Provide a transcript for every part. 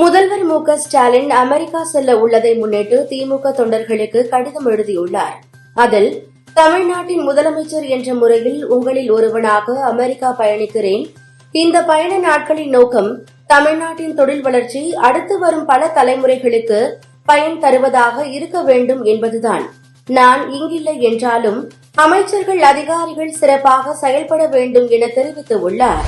முதல்வர் மு ஸ்டாலின் அமெரிக்கா செல்ல உள்ளதை முன்னிட்டு திமுக தொண்டர்களுக்கு கடிதம் எழுதியுள்ளார். அதில் தமிழ்நாட்டின் முதலமைச்சர் என்ற முறையில் உங்களில் ஒருவனாக அமெரிக்கா பயணிக்கிறேன். இந்த பயண நாட்களின் நோக்கம் தமிழ்நாட்டின் தொழில் வளர்ச்சி அடுத்து வரும் பல தலைமுறைகளுக்கு பயன் தருவதாக இருக்க வேண்டும் என்பதுதான். நான் இங்கில்லை என்றாலும் அமைச்சர்கள் அதிகாரிகள் சிறப்பாக செயல்பட வேண்டும் என தெரிவித்துள்ளார்.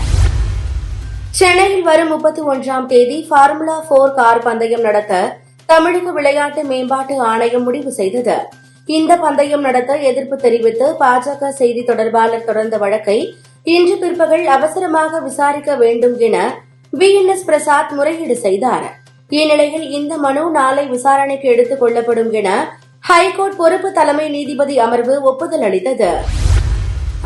சென்னையில் வரும் முப்பத்தி ஒன்றாம் தேதி ஃபார்முலா போர் கார் பந்தயம் நடத்த தமிழக விளையாட்டு மேம்பாட்டு ஆணையம் முடிவு செய்தது. இந்த பந்தயம் நடத்த எதிர்ப்பு தெரிவித்து பாஜக செய்தி தொடர்பாளர் தொடர்ந்த வழக்கை இன்று பிற்பகல் அவசரமாக விசாரிக்க வேண்டும் என வி. என். எஸ். பிரசாத் முறையீடு செய்தார். இந்நிலையில் இந்த மனு நாளை விசாரணைக்கு எடுத்துக் கொள்ளப்படும் என ஹைகோர்ட் பொறுப்பு தலைமை நீதிபதி அமர்வு ஒப்புதல் அளித்தது.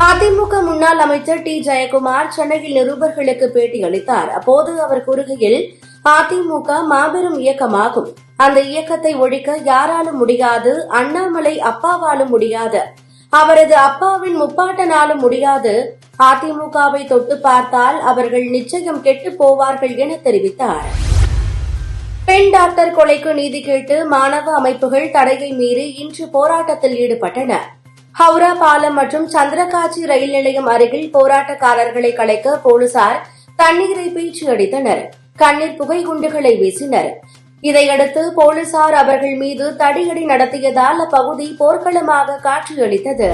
அதிமுக முன்னாள் அமைச்சர் டி. ஜெயக்குமார் சென்னையில் நிருபர்களுக்கு பேட்டி அளித்தார். அப்போது அவர் கூறுகையில் அதிமுக மாபெரும் இயக்கமாகும். அந்த இயக்கத்தை ஒழிக்க யாராலும் முடியாது அண்ணாமலை அப்பாவாலும் முடியாது அவரது அப்பாவின் முப்பாட்டனாலும் முடியாது. அதிமுகவை தொட்டு பார்த்தால் அவர்கள் நிச்சயம் கெட்டுப் போவார்கள் என தெரிவித்தார். பெண் டாக்டர் கொலைக்கு நீதி கேட்டு மாணவ அமைப்புகள் தடையை மீறி இன்று போராட்டத்தில் ஈடுபட்டன ஹவுரா பாலம் மற்றும் சந்திரகாட்சி ரயில் நிலையம் அருகில் போராட்டக்காரர்களை கலைக்க போலீசார் தண்ணீரை பீச்சி அடித்தனர். கண்ணீர் புகை குண்டுகளை வீசினர். இதையடுத்து போலீசார் அவர்கள் மீது தடியடி நடத்தியதால் அப்பகுதி போர்க்களமாக காட்சியளித்தது.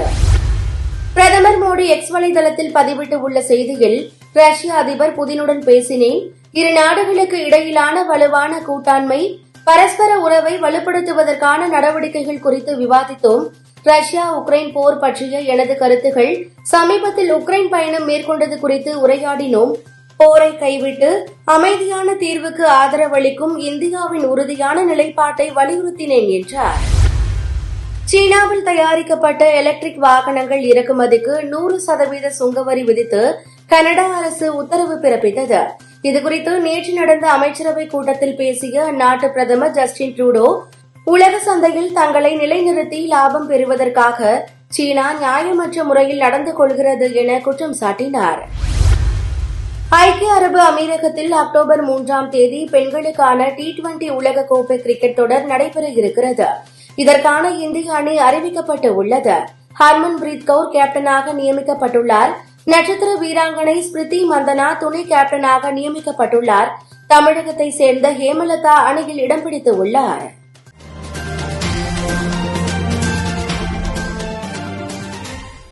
பிரதமர் மோடி எக்ஸ் வலைதளத்தில் பதிவிட்டுள்ள செய்தியில் ரஷ்ய அதிபர் புதினுடன் பேசினேன் இரு நாடுகளுக்கு இடையிலான வலுவான கூட்டாண்மை பரஸ்பர உறவை வலுப்படுத்துவதற்கான நடவடிக்கைகள் குறித்து விவாதித்தோம் ரஷ்யா உக்ரைன் போர் பற்றிய எனது கருத்துகள் சமீபத்தில் உக்ரைன் பயணம் மேற்கொண்டது குறித்து உரையாடினோம். போரை கைவிட்டு அமைதியான தீர்வுக்கு ஆதரவளிக்கும் இந்தியாவின் உறுதியான நிலைப்பாட்டை வலியுறுத்தினேன் என்றார். சீனாவில் தயாரிக்கப்பட்ட எலக்ட்ரிக் வாகனங்கள் இறக்குமதிக்கு நூறு சதவீத சுங்கவரி விதித்து கனடா அரசு உத்தரவு பிறப்பித்தது. இதுகுறித்து நேற்று நடந்த அமைச்சரவை கூட்டத்தில் பேசிய அந்நாட்டு பிரதமர் ஜஸ்டின் ட்ரூடோ உலக சந்தையில் தங்களை நிலைநிறுத்தி லாபம் பெறுவதற்காக சீனா நியாயமற்ற முறையில் நடந்து கொள்கிறது என குற்றம் சாட்டினார். ஐக்கிய அரபு அமீரகத்தில் அக்டோபர் மூன்றாம் தேதி பெண்களுக்கான டி டுவெண்டி உலகக்கோப்பை கிரிக்கெட் தொடர் நடைபெற இருக்கிறது இதற்கான இந்திய அணி அறிவிக்கப்பட்டு உள்ளது. ஹர்மன் பிரீத் கவுர் கேப்டனாக நியமிக்கப்பட்டுள்ளார். நட்சத்திர வீராங்கனை ஸ்மிருதி மந்தனா துணை கேப்டனாக நியமிக்கப்பட்டுள்ளார். தமிழகத்தை சேர்ந்த ஹேமலதா அணியில் இடம் பிடித்துள்ளாா் Thank you.